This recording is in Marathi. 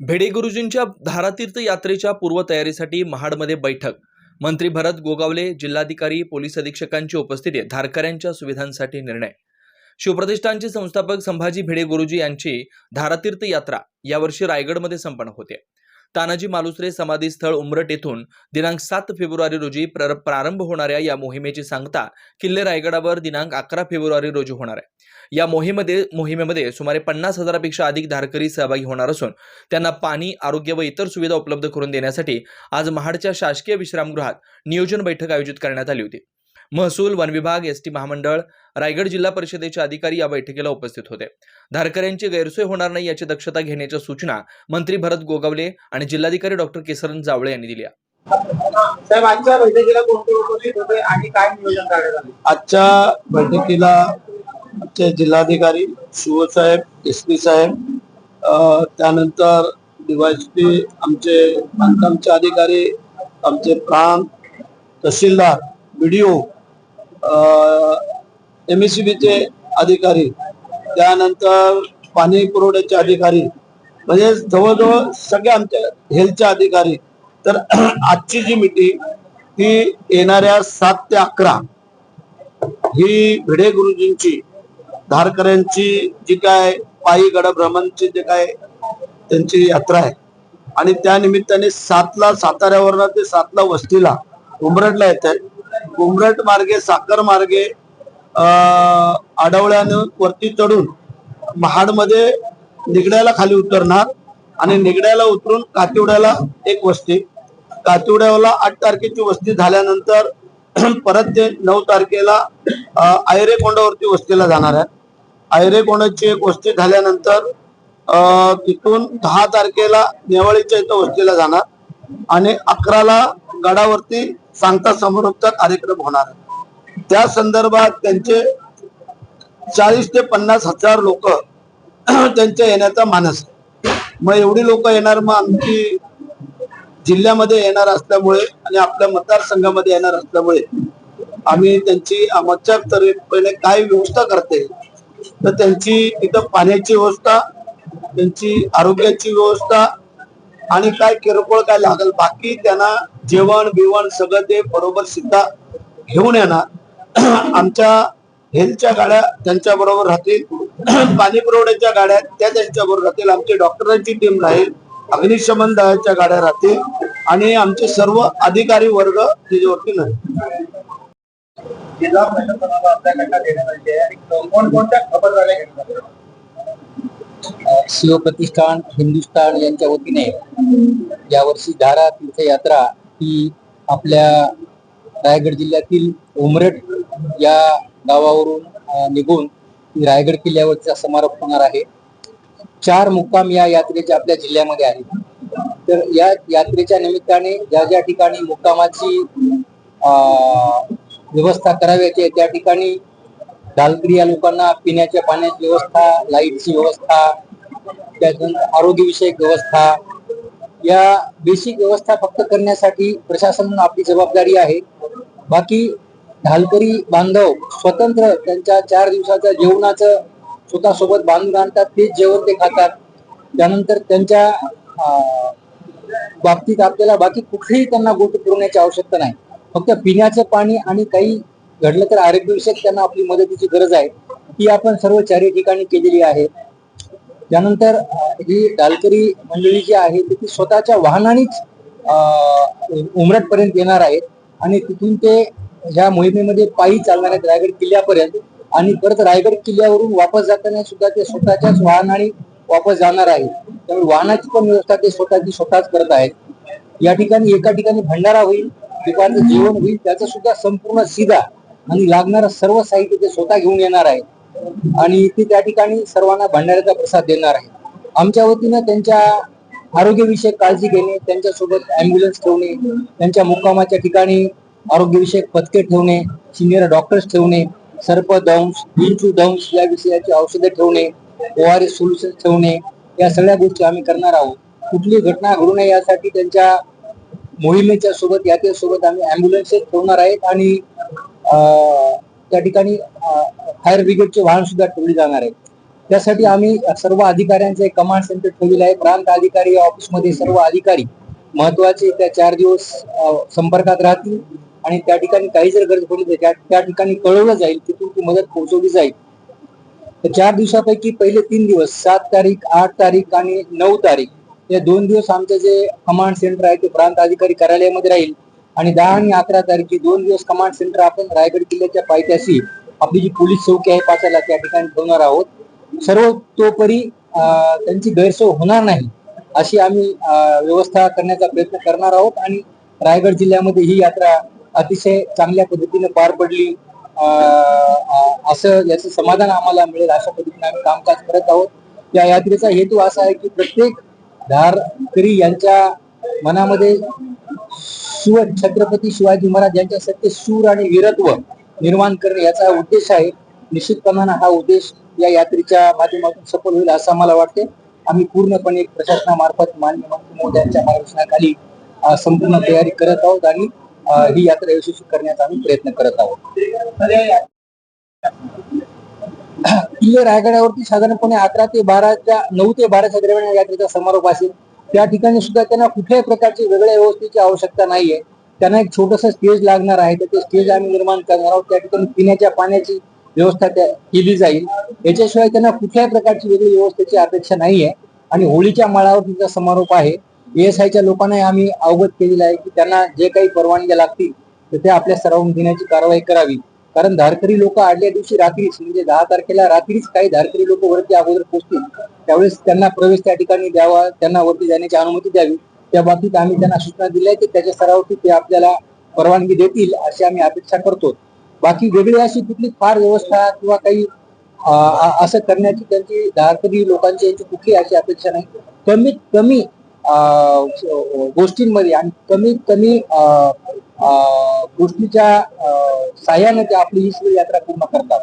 भिडे गुरुजींच्या धारातीर्थ यात्रेच्या पूर्वतयारीसाठी महाडमध्ये बैठक. मंत्री भरत गोगावले जिल्हाधिकारी पोलीस अधीक्षकांची उपस्थितीत धारकऱ्यांच्या सुविधांसाठी निर्णय. शिवप्रतिष्ठानचे संस्थापक संभाजी भिडे गुरुजी यांची धारातीर्थ यात्रा यावर्षी रायगडमध्ये संपन्न होते. तानाजी मालुसरे समाधी स्थळ उमरट येथून दिनांक सात फेब्रुवारी रोजी प्र- प्रारंभ होणाऱ्या या मोहिमेची सांगता किल्ले रायगडावर दिनांक अकरा फेब्रुवारी रोजी होणार आहे. या मोहिमेमध्ये मोहिमेमध्ये सुमारे पन्नास हजारापेक्षा अधिक धारकरी सहभागी होणार असून त्यांना पाणी आरोग्य व इतर सुविधा उपलब्ध करून देण्यासाठी आज महाडच्या शासकीय विश्रामगृहात नियोजन बैठक आयोजित करण्यात आली होती. महसूल वन विभाग एस टी महामंडळ रायगड जिल्हा परिषदेचे अधिकारी या बैठकीला उपस्थित होते. धारकऱ्यांची गैरसोय होणार नाही याची दक्षता घेण्याच्या सूचना मंत्री भरत गोगावले आणि जिल्हाधिकारी डॉक्टर केसरन जावळे यांनी दिल्या. साहेब आजच्या बैठकीला कोणते उपस्थित होते आणि काय नियोजन करण्यात आले? आजच्या बैठकीला आमचे जिल्हाधिकारी शिवसाहेब एस पी साहेब अ, त्यानंतर डीवायसपी आमचे बांधकामचे अधिकारी आमचे प्रांत तहसीलदार बीडीओ एम एस चे अधिकारी त्यानंतर पाणी पुरवठ्याचे अधिकारी म्हणजे जवळजवळ सगळे आमच्या हेल्थचे अधिकारी. तर आजची जी मिटिंग ही येणाऱ्या सात ते अकरा ही भिडे गुरुजींची धारकऱ्यांची जी काय पायी गड भ्रमणची जे काय त्यांची यात्रा आहे. आणि त्या निमित्ताने सातला साताऱ्यावरनं ते सातला वस्तीला उमरडला येत आहे घुमरट मार्गे साखर मार्गे आडवळ्यानं वरती चढून महाडमध्ये निगड्याला खाली उतरणार आणि निगड्याला उतरून कातिवड्याला एक वस्ती. कातिवड्याला आठ तारखेची वस्ती झाल्यानंतर परत ते नऊ तारखेला अं, आयरेकोंडावरती वस्तीला जाणार आहे. आयरेकोंडाची एक वस्ती झाल्यानंतर तिथून दहा तारखेला नेवाळीच्या इथं वस्तीला जाणार आणि अकराला गडावरती सांगता समारोपचा कार्यक्रम होणार. त्या संदर्भात त्यांचे चाळीस ते पन्नास हजार लोक त्यांच्या येण्याचा मानस मग एवढी लोक येणार मग आमची जिल्ह्यामध्ये येणार असल्यामुळे आणि आपल्या मतदारसंघामध्ये येणार असल्यामुळे आम्ही त्यांची आमच्या पहिले काय व्यवस्था करते तर त्यांची तिथं पाण्याची व्यवस्था त्यांची आरोग्याची व्यवस्था आणि काय किरकोळ काय लागेल बाकी त्यांना जेवण बिवण सगळं ते बरोबर सिद्धा घेऊन येणार. आमच्या हेल्थच्या गाड्या त्यांच्या बरोबर राहतील. पाणी पुरवठ्याच्या गाड्या त्या त्यांच्या बरोबर राहतील. आमची डॉक्टरांची टीम राहील. अग्निशमन दलाच्या गाड्या राहतील. आणि आमचे सर्व अधिकारी वर्ग त्याच्यावरती नाही. जिल्हा प्रशासनाला आपल्याकडनं देण्यात आली आहे आणि कोणकोणत्या खबरदाऱ्या घेण्यात आल्या शिवप्रतिष्ठान हिंदुस्थान यांच्या वतीने यावर्षी धारा तीर्थयात्रा ही आपल्या रायगड जिल्ह्यातील उमरट या गावावरून निघून रायगड किल्ल्यावरचा समारोप होणार आहे. चार मुक्काम या यात्रेचे आपल्या जिल्ह्यामध्ये आहेत. तर या यात्रेच्या निमित्ताने ज्या ज्या ठिकाणी मुक्कामाची व्यवस्था करावी आहे त्या ठिकाणी दालकरी या लोकांना पिण्याच्या पाण्याची व्यवस्था लाईटची व्यवस्था त्यानंतर आरोग्यविषयक व्यवस्था या बेसिक व्यवस्था फक्त करण्यासाठी प्रशासन आपली जबाबदारी आहे. बाकी ढालकरी बांधव स्वतंत्र त्यांच्या चार दिवसाच्या जेवणाचं स्वतः सोबत बांधून आणतात तेच जेवण ते खातात. त्यानंतर त्यांच्या बाबतीत आपल्याला बाकी कुठेही त्यांना गोष्ट पुरवण्याची आवश्यकता नाही. फक्त पिण्याचं पाणी आणि काही घडलं तर आरोग्यविषयक त्यांना आपली मदतीची गरज आहे. ती आपण सर्व चारही ठिकाणी केलेली आहे. त्यानंतर ही डालकरी मंडळी जी आहे ती स्वतःच्या वाहनानेच उमरट पर्यंत येणार आहेत आणि तिथून ते ह्या मोहिमेमध्ये पायी चालणार आहेत रायगड किल्ल्यापर्यंत आणि परत रायगड किल्ल्यावरून वापस जाताना सुद्धा ते स्वतःच्याच वाहनाने वापस जाणार आहेत. त्यामुळे वाहनाची पण व्यवस्था ते स्वतःची स्वतःच करत आहेत. या ठिकाणी एका ठिकाणी भंडारा होईल दुपारचं जेवण होईल त्याचा सुद्धा संपूर्ण सीधा आणि लागणारं सर्व साहित्य ते स्वतः घेऊन येणार आहे. आणि ती त्या ठिकाणी सर्वांना भंडाऱ्याचा प्रसाद देणार आहे. आमच्या वतीनं त्यांच्या आरोग्यविषयक काळजी घेणे त्यांच्यासोबत ॲम्ब्युलन्स ठेवणे त्यांच्या मुक्कामाच्या ठिकाणी आरोग्यविषयक पथके ठेवणे सिनियर डॉक्टर्स ठेवणे सर्पदंश विंचू दंश या विषयाची औषधे ठेवणे ओ आर एस सोल्युशन ठेवणे या सगळ्या गोष्टी आम्ही करणार आहोत. कुठली घटना घडू नये यासाठी त्यांच्या मोहिमेच्या सोबत यात्रेसोबत आम्ही ॲम्ब्युलन्सेस ठेवणार आहेत आणि त्या ठिकाणी फायर ब्रिगेडचे वाहन सुद्धा ठेवले जाणार आहेत. त्यासाठी आम्ही सर्व अधिकाऱ्यांचे कमांड सेंटर ठेवलेलं आहे. प्रांत अधिकारी या ऑफिसमध्ये सर्व अधिकारी महत्त्वाचे त्या चार दिवस संपर्कात राहतील आणि त्या ठिकाणी काही जर गरज पडली तर त्या त्या ठिकाणी कळवलं जाईल तिथून ती मदत पोहोचवली जाईल. तर चार दिवसापैकी पहिले तीन दिवस सात तारीख आठ तारीख आणि नऊ तारीख या दोन दिवस आमचं जे कमांड सेंटर आहे ते प्रांत अधिकारी कार्यालयामध्ये राहील. आणि दहा आणि अकरा तारखे दोन दिवस कमांड सेंटर आपण रायगड किल्ल्याच्या पायथ्याशी आपली जी पोलीस चौकी आहे पाचाला त्या ठिकाणी ठेवणार आहोत. सर्व तोपरी त्यांची गैरसोय होणार नाही अशी आम्ही व्यवस्था करण्याचा प्रयत्न करणार आहोत. आणि रायगड जिल्ह्यामध्ये ही यात्रा अतिशय चांगल्या पद्धतीने पार पडली. असं याचं समाधान आम्हाला मिळेल अशा पद्धतीने आम्ही कामकाज करत आहोत. या यात्रेचा हेतू असा आहे की प्रत्येक धारकरी यांच्या मनामध्ये शिव छत्रपती शिवाजी महाराज यांच्या सत्य शूर आणि वीरत्व निर्माण करणे याचा उद्देश आहे. निश्चितपणानं हा उद्देश या यात्रेच्या माध्यमातून सफल होईल असं मला वाटते आम्ही पूर्णपणे प्रशासनामार्फत मान्य मंत्री मोदयांच्या मार्गदर्शनाखाली संपूर्ण तयारी करत आहोत आणि ही यात्रा यशस्वी करण्याचा आम्ही प्रयत्न करत आहोत. किल्ले रायगडावरती साधारणपणे अकरा ते बाराच्या नऊ ते बाराच्या दरम्यान यात्रेचा समारोप असेल. त्या ठिकाणी सुद्धा त्यांना कुठल्याही प्रकारची वेगळ्या व्यवस्थेची आवश्यकता नाहीये. त्यांना एक छोटस स्टेज लागणार आहे. तर ते स्टेज आम्ही निर्माण करणार आहोत. त्या ठिकाणी पिण्याच्या पाण्याची व्यवस्था त्या केली जाईल. याच्याशिवाय त्यांना कुठल्याही प्रकारची वेगळी व्यवस्थेची अपेक्षा नाहीये. आणि होळीच्या माळावर तिचा समारोप आहे. एस आयच्या लोकांनाही आम्ही अवगत केलेलं आहे की त्यांना जे काही परवानग्या लागतील तर ते आपल्या स्तरावरून घेण्याची कारवाई करावी. कारण धारकरी लोक आदल्या दिवशी रात्रीच म्हणजे दहा तारखेला रात्रीच काही धारकरी लोक वरती अगोदर पोहोचतील त्यावेळेस त्यांना प्रवेश त्या ठिकाणी द्यावा त्यांना वरती जाण्याची अनुमती द्यावी. त्या बाबतीत आम्ही त्यांना सूचना दिल्या आहेत की त्याच्या सरावती ते आपल्याला परवानगी देतील अशी आम्ही अपेक्षा करतो. बाकी वेगळी अशी कुठली फार व्यवस्था किंवा काही असं करण्याची त्यांची धारकरी लोकांची यांची कुठली अशी अपेक्षा नाही. कमीत कमी गोष्टींमध्ये आणि कमीत कमी अ, गोष्टीच्या साह्याने ते आपली ईश्वर यात्रा पूर्ण करतात.